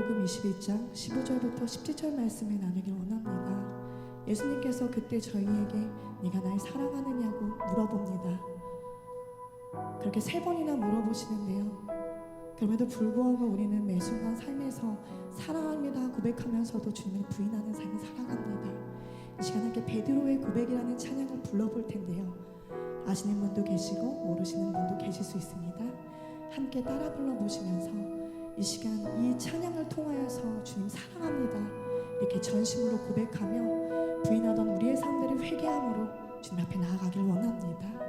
요한복음 21장 15절부터 17절 말씀을 나누길 원합니다. 예수님께서 그때 저희에게 네가 날 사랑하느냐고 물어봅니다. 그렇게 세 번이나 물어보시는데요. 그럼에도 불구하고 우리는 매 순간 삶에서 사랑합니다 고백하면서도 주님을 부인하는 삶을 살아갑니다. 이 시간 함께 베드로의 고백이라는 찬양을 불러볼 텐데요. 아시는 분도 계시고 모르시는 분도 계실 수 있습니다. 함께 따라 불러보시면서 이 시간 이 찬양을 통하여서 주님 사랑합니다 이렇게 전심으로 고백하며 부인하던 우리의 삶들을 회개함으로 주님 앞에 나아가길 원합니다.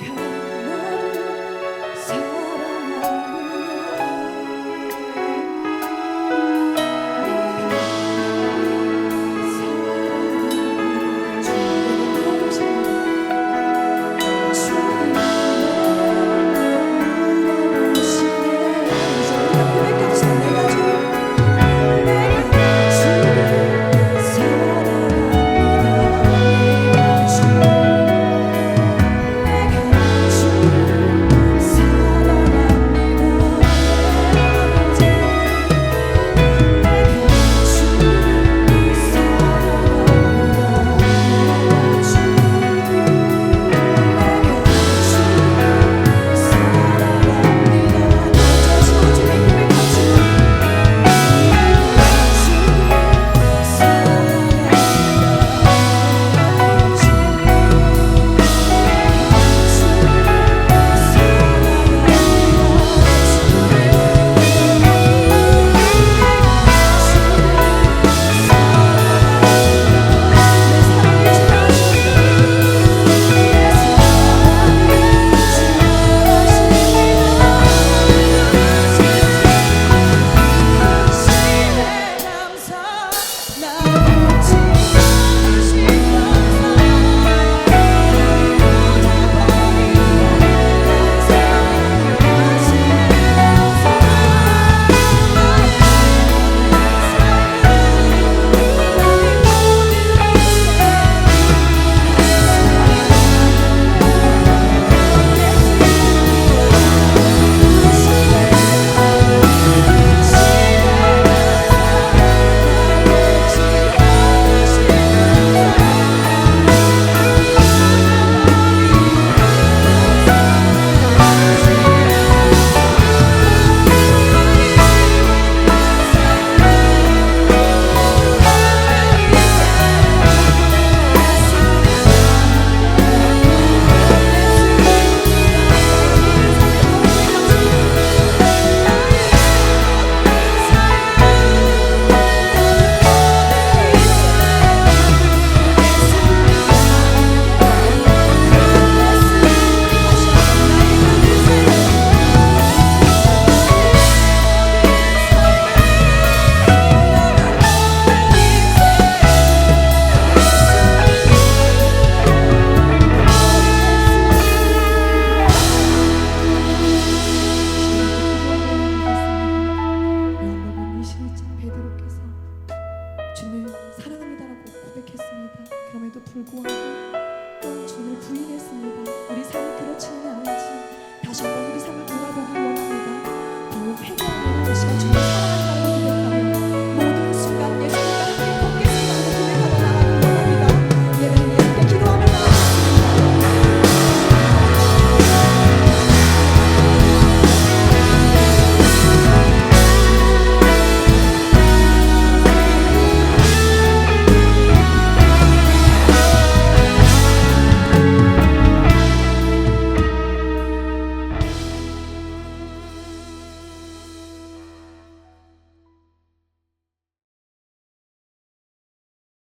God. 그